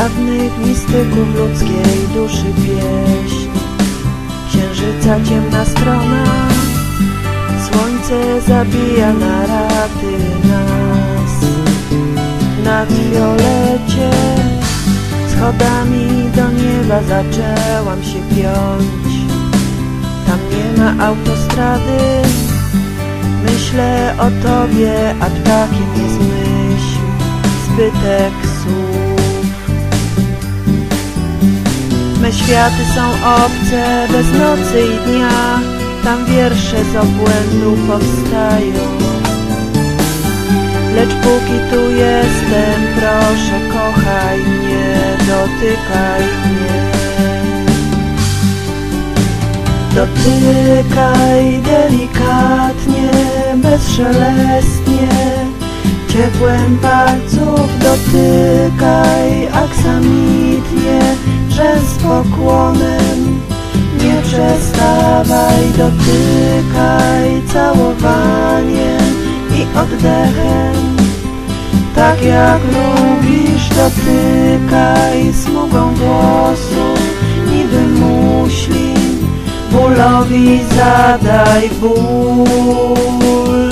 Dawnych mistyków ludzkiej duszy pieśń. Księżyca ciemna strona Słońce zabija na raty nas. Nad fiolecie Schodami do nieba zaczęłam się piąć. Tam nie ma autostrady Myślę o tobie, a ptakiem jest myśl. Zbytek Me światy są obce, bez nocy i dnia. Tam wiersze z obłędu powstają. Lecz póki tu jestem, proszę kochaj mnie, dotykaj mnie. Dotykaj delikatnie, bezszelestnie. Ciepłem palców dotykaj aksamitnie Że z pokłonem nie przestawaj Dotykaj całowaniem i oddechem. Tak jak lubisz dotykaj smugą włosów Niby muślin bólowi zadaj ból.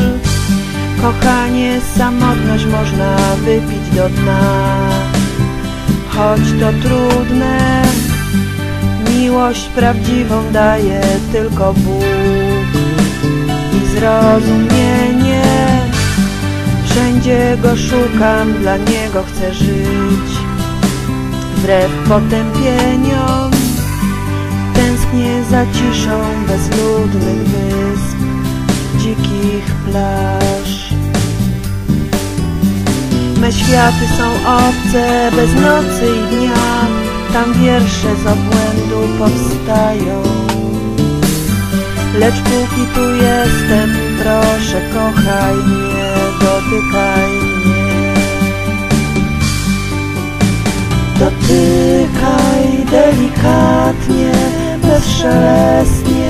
Kochanie, samotność można wypić do dna Choć to trudne Miłość prawdziwą daje tylko Bóg. I zrozumienie Wszędzie go szukam, dla niego chcę żyć. Wbrew potępieniom Tęsknię za ciszą bezludnych wysp Dzikich plaż Światy są obce bez nocy i dnia. Tam wiersze z obłędu powstają. Lecz póki tu jestem, proszę kochaj mnie, dotykaj mnie. Dotykaj delikatnie, bezszelestnie.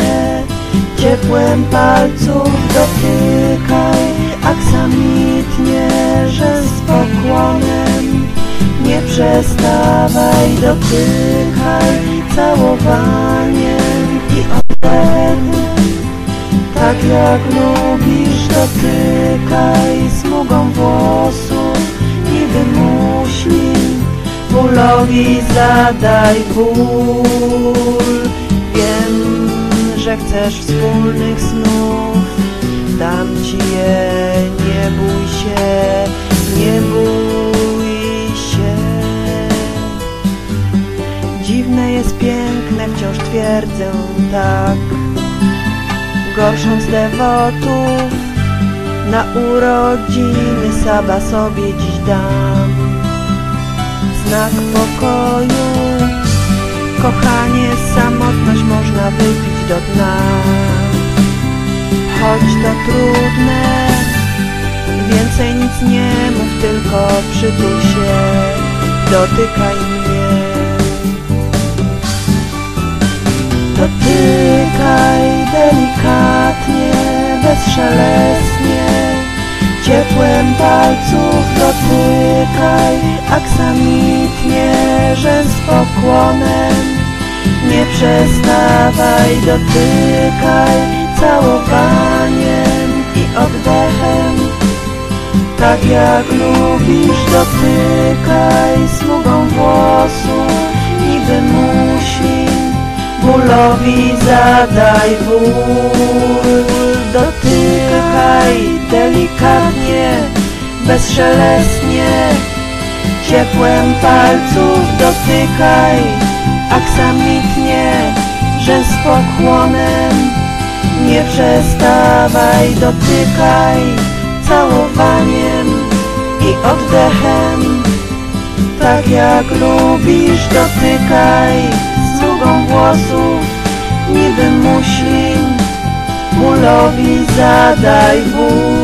Ciepłem palców dotykaj aksamitnie Że z pokłonem nie przestawaj Dotykaj całowaniem i oddechem Tak jak lubisz dotykaj smugą włosów Niby muślin bólowi zadaj ból Wiem, że chcesz wspólnych snów. Dam ci je, wciąż twierdzę tak. Gorszą z dewotów Na urodziny Saba sobie dziś dam. Znak pokoju Kochanie, samotność można wypić do dna. Choć to trudne Więcej nic nie mów, tylko przytul się. Dotykaj mnie Dotykaj delikatnie, bezszelestnie. Ciepłem palców dotykaj aksamitnie Że z pokłonem. Nie przestawaj Dotykaj całowaniem i oddechem. Tak jak lubisz dotykaj smugą muślin bólowi zadaj ból Dotykaj delikatnie, bezszelestnie. Ciepłem palców dotykaj aksamitnie Że z nie przestawaj. Dotykaj całowaniem i oddechem. Tak jak lubisz dotykaj smugą włosów Niby muślin bólowi zadaj ból